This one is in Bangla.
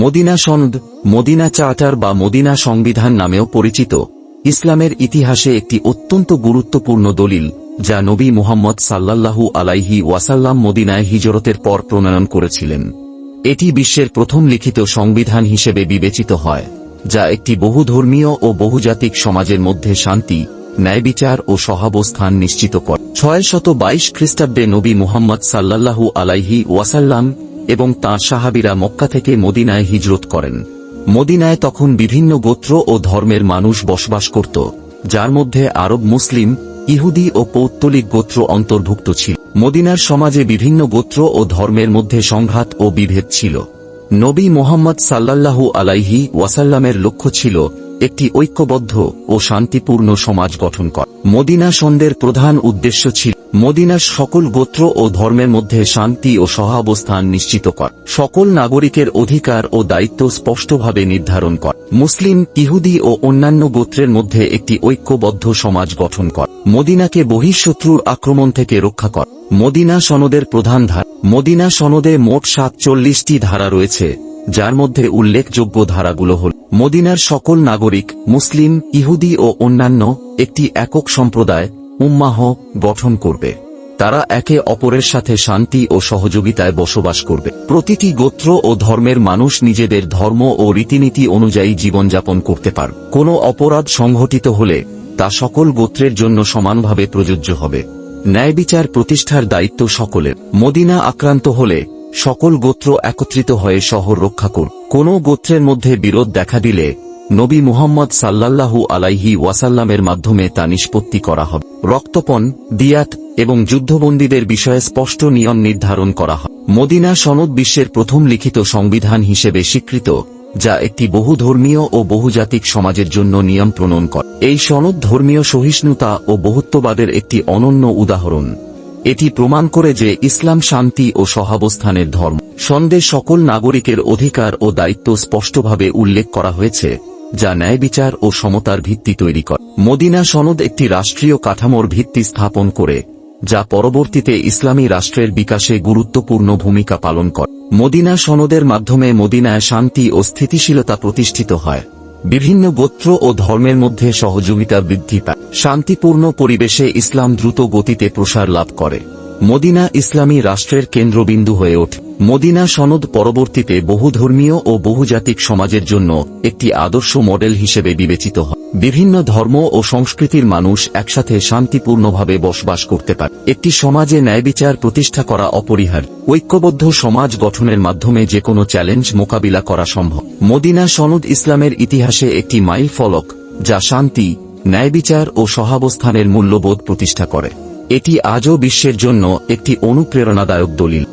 মদিনা সনদ, মদিনা চার্টার বা মদিনা সংবিধান নামেও পরিচিত। ইসলামের ইতিহাসে একটি অত্যন্ত গুরুত্বপূর্ণ দলিল, যা নবী মুহাম্মদ সাল্লাল্লাহু আলাইহি ওয়াসাল্লাম মদিনায় হিজরতের পর প্রণয়ন করেছিলেন। এটি বিশ্বের প্রথম লিখিত সংবিধান হিসেবে বিবেচিত হয়, যা একটি বহুধর্মীয় ও বহুজাতিক সমাজের মধ্যে শান্তি, ন্যায়বিচার ও সহাবস্থান নিশ্চিত করে। ছয় শত বাইশ খ্রিস্টাব্দে নবী মুহাম্মদ সাল্লাল্লাহু আলাইহি ওয়াসাল্লাম এবং তাঁর সাহাবিরা মক্কা থেকে মদিনায় হিজরত করেন। মদিনায় তখন বিভিন্ন গোত্র ও ধর্মের মানুষ বসবাস করত, যার মধ্যে আরব মুসলিম, ইহুদি ও পৌত্তলিক গোত্র অন্তর্ভুক্ত ছিল। মদিনার সমাজে বিভিন্ন গোত্র ও ধর্মের মধ্যে সংঘাত ও বিভেদ ছিল। নবী মোহাম্মদ সাল্লাল্লাহু আলাইহি ওয়াসাল্লামের লক্ষ্য ছিল একটি ঐক্যবদ্ধ ও শান্তিপূর্ণ সমাজ গঠন করা। মদিনা সন্দের প্রধান উদ্দেশ্য ছিল মদিনার সকল গোত্র ও ধর্মের মধ্যে শান্তি ও সহাবস্থান নিশ্চিত কর। সকল নাগরিকের অধিকার ও দায়িত্ব স্পষ্টভাবে নির্ধারণ কর। মুসলিম, ইহুদি ও অন্যান্য গোত্রের মধ্যে একটি ঐক্যবদ্ধ সমাজ গঠন কর। মদিনাকে বহিঃশত্রুর আক্রমণ থেকে রক্ষা কর। মদিনা সনদের প্রধান ধারা। মদিনা সনদে মোট সাতচল্লিশটি ধারা রয়েছে। যার মধ্যে উল্লেখযোগ্য ধারাগুলো হল, মদিনার সকল নাগরিক, মুসলিম, ইহুদি ও অন্যান্য, একটি একক সম্প্রদায়, উম্মাহ, গঠন করবে। তারা একে অপরের সাথে শান্তি ও সহযোগিতায় বসবাস করবে। প্রতিটি গোত্র ও ধর্মের মানুষ নিজেদের ধর্ম ও রীতিনীতি অনুযায়ী জীবনযাপন করতে পার কোনো অপরাধ সংঘটিত হলে তা সকল গোত্রের জন্য সমানভাবে প্রযোজ্য হবে। ন্যায় বিচার প্রতিষ্ঠার দায়িত্ব সকলের। মদিনা আক্রান্ত হলে সকল গোত্র একত্রিত হয়ে শহর রক্ষা কর কোনো গোত্রের মধ্যে বিরোধ দেখা দিলে নবী মুহাম্মদ সাল্লাল্লাহু আলাইহি ওয়াসাল্লামের মাধ্যমে তা নিষ্পত্তি করা হবে। রক্তপণ, দিয়াত এবং যুদ্ধবন্দীদের বিষয়ে স্পষ্ট নিয়ম নির্ধারণ করা হয়। মদিনা সনদ বিশ্বের প্রথম লিখিত সংবিধান হিসেবে স্বীকৃত, যা একটি বহুধর্মীয় ও বহুজাতিক সমাজের জন্য নিয়ম প্রণয়ন করে। এই সনদ ধর্মীয় সহিষ্ণুতা ও বহুত্ববাদের একটি অনন্য উদাহরণ। এটি প্রমাণ করে যে ইসলাম শান্তি ও সহাবস্থানের ধর্ম। সন্দেহ সকল নাগরিকের অধিকার ও দায়িত্ব স্পষ্টভাবে উল্লেখ করা হয়েছে, যা ন্যায় বিচার ও সমতার ভিত্তি তৈরি করে। মদিনা সনদ একটি রাষ্ট্রীয় কাঠামোর ভিত্তি স্থাপন করে, যা পরবর্তীতে ইসলামী রাষ্ট্রের বিকাশে গুরুত্বপূর্ণ ভূমিকা পালন করে। মদিনা সনদের মাধ্যমে মদিনায় শান্তি ও স্থিতিশীলতা প্রতিষ্ঠিত হয়। বিভিন্ন গোত্র ও ধর্মের মধ্যে সহযোগিতা বৃদ্ধি পায়। শান্তিপূর্ণ পরিবেশে ইসলাম দ্রুত গতিতে প্রসার লাভ করে। মদিনা ইসলামী রাষ্ট্রের কেন্দ্রবিন্দু হয়ে ওঠে। মদিনা সনদ পরবর্তীতে বহুধর্মীয় ও বহুজাতিক সমাজের জন্য একটি আদর্শ মডেল হিসেবে বিবেচিত হয়। বিভিন্ন ধর্ম ও সংস্কৃতির মানুষ একসাথে শান্তিপূর্ণভাবে বসবাস করতে পারে। একটি সমাজে ন্যায়বিচার প্রতিষ্ঠা করা অপরিহার্য। ঐক্যবদ্ধ সমাজ গঠনের মাধ্যমে যে কোনো চ্যালেঞ্জ মোকাবিলা করা সম্ভব। মদিনা সনদ ইসলামের ইতিহাসে একটি মাইল ফলক, যা শান্তি ন্যায়বিচার ও সহাবস্থানের মূল্যবোধ প্রতিষ্ঠা করে। এটি আজও বিশ্বের জন্য একটি অনুপ্রেরণাদায়ক দলিল।